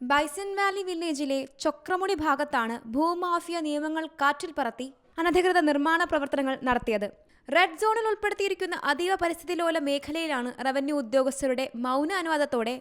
Bison Valley വില്ലേജിലെ ചൊക്രമുടി ഭാഗത്താണ് ഭൂമാഫിയ നിയമങ്ങൾ കാറ്റിൽ പറത്തി അനധികൃത നിർമ്മാണ പ്രവർത്തനങ്ങൾ നടത്തിയത്. റെഡ് സോണിൽ ഉൾപ്പെടുത്തിയിരിക്കുന്ന അതീവ പരിസ്ഥിതി ലോല മേഖലയിലാണ് റവന്യൂ ഉദ്യോഗസ്ഥരുടെ മൗന അനുവാദത്തോടെ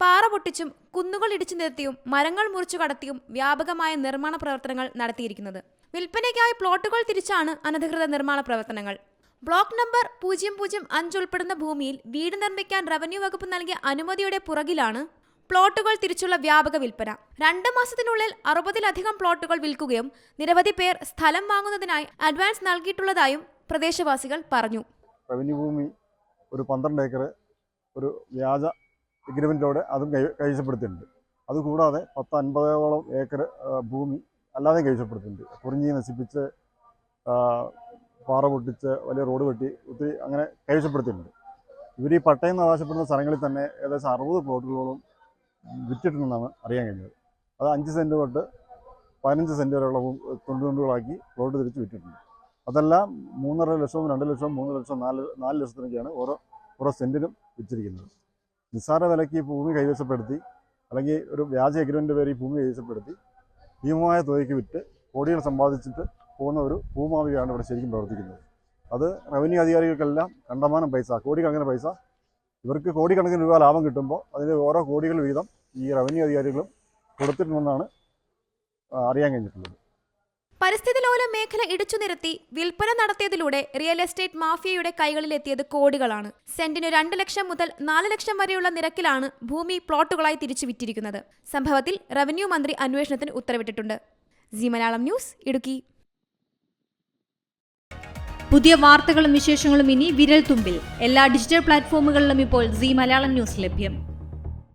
പാറ പൊട്ടിച്ചും കുന്നുകൾ ഇടിച്ചു നിരത്തിയും മരങ്ങൾ മുറിച്ചു കടത്തിയും വ്യാപകമായ നിർമ്മാണ പ്രവർത്തനങ്ങൾ നടത്തിയിരിക്കുന്നത്. വിൽപ്പനയ്ക്കായി പ്ലോട്ടുകൾ തിരിച്ചാണ് അനധികൃത നിർമ്മാണ പ്രവർത്തനങ്ങൾ. ബ്ലോക്ക് നമ്പർ പൂജ്യം പൂജ്യം അഞ്ച് ഉൾപ്പെടുന്ന ഭൂമിയിൽ വീട് നിർമ്മിക്കാൻ റവന്യൂ വകുപ്പ് നൽകിയ അനുമതിയുടെ പുറകിലാണ് പ്ലോട്ടുകൾ തിരിച്ചുള്ള വ്യാപക വിൽപ്പന. രണ്ട് മാസത്തിനുള്ളിൽ അറുപതിലധികം പ്ലോട്ടുകൾ വിൽക്കുകയും നിരവധി പേർ സ്ഥലം വാങ്ങുന്നതിനായി അഡ്വാൻസ് നൽകിയിട്ടുള്ളതായും പ്രദേശവാസികൾ പറഞ്ഞു. റവന്യൂ ഭൂമി ഒരു പന്ത്രണ്ട് ഏക്കർ ഒരു വ്യാജ എഗ്രിമെന്റിലൂടെ അതും കൈവശപ്പെടുത്തിയിട്ടുണ്ട്. അതുകൂടാതെ പത്ത് അൻപതോളം ഏക്കർ ഭൂമി അല്ലാതെ കൈവശപ്പെടുത്തിയിട്ടുണ്ട്. കുറിഞ്ഞി നശിപ്പിച്ച് പാറ പൊട്ടിച്ച് വലിയ റോഡ് വെട്ടി ഒത്തിരി അങ്ങനെ കൈവശപ്പെടുത്തിയിട്ടുണ്ട്. ഇവർ ഈ പട്ടയം എന്ന് അവകാശപ്പെടുന്ന സ്ഥലങ്ങളിൽ തന്നെ ഏകദേശം അറുപത് പ്ലോട്ടുകളോളം വിറ്റിട്ടുണ്ടെന്നാണ് അറിയാൻ കഴിഞ്ഞത്. അത് അഞ്ച് സെന്റ് തൊട്ട് പതിനഞ്ച് സെന്റ് വരെയുള്ള തുണ്ട് തുണ്ടുകളാക്കി പ്ലോട്ട് തിരിച്ച് വിറ്റിട്ടുണ്ട്. അതെല്ലാം മൂന്നര ലക്ഷവും രണ്ട് ലക്ഷവും മൂന്ന് ലക്ഷം നാല് നാല് ലക്ഷത്തിനൊക്കെയാണ് ഓരോ ഓരോ സെന്റിനും വിറ്റിരിക്കുന്നത്. നിസ്സാര വിലയ്ക്ക് ഭൂമി കൈവശപ്പെടുത്തി അല്ലെങ്കിൽ ഒരു വ്യാജ എഗ്രിമെന്റ് പേര് ഈ ഭൂമി കൈവശപ്പെടുത്തി ഭീമമായ തുകയ്ക്ക് വിറ്റ് കോടികൾ സമ്പാദിച്ചിട്ട് പോകുന്ന ഒരു ഭൂമാവിയാണ് ഇവിടെ ശരിക്കും പ്രവർത്തിക്കുന്നത്. അത് റവന്യൂ അധികാരികൾക്കെല്ലാം കണ്ടമാനം പൈസ കോടിക്കണക്കിന് പൈസ. ഇവർക്ക് കോടിക്കണക്കിന് രൂപ ലാഭം കിട്ടുമ്പോൾ അതിന് ഓരോ കോടികൾ വീതം ഈ റവന്യൂ അധികാരികളും കൊടുത്തിട്ടുണ്ടെന്നാണ് അറിയാൻ കഴിഞ്ഞിട്ടുള്ളത്. പരിസ്ഥിതി ലോല മേഖല ഇടിച്ചു നിരത്തി വിൽപ്പന നടത്തിയതിലൂടെ റിയൽ എസ്റ്റേറ്റ് മാഫിയയുടെ കൈകളിലെത്തിയത് കോടികളാണ്. സെന്റിന് രണ്ട് ലക്ഷം മുതൽ നാല് ലക്ഷം വരെയുള്ള നിരക്കിലാണ് ഭൂമി പ്ലോട്ടുകളായി തിരിച്ചു വിറ്റിരിക്കുന്നത് സംഭവത്തിൽ റവന്യൂ മന്ത്രി അന്വേഷണത്തിന് ഉത്തരവിട്ടിട്ടുണ്ട്. G Malayalam news Idukki. പുതിയ വാർത്തകളും വിശേഷങ്ങളും ഇനി വിരൽ തുമ്പിൽ എല്ലാ ഡിജിറ്റൽ പ്ലാറ്റ്ഫോമുകളിലും ഇപ്പോൾ സി മലയാളം ന്യൂസ് ലഭ്യം.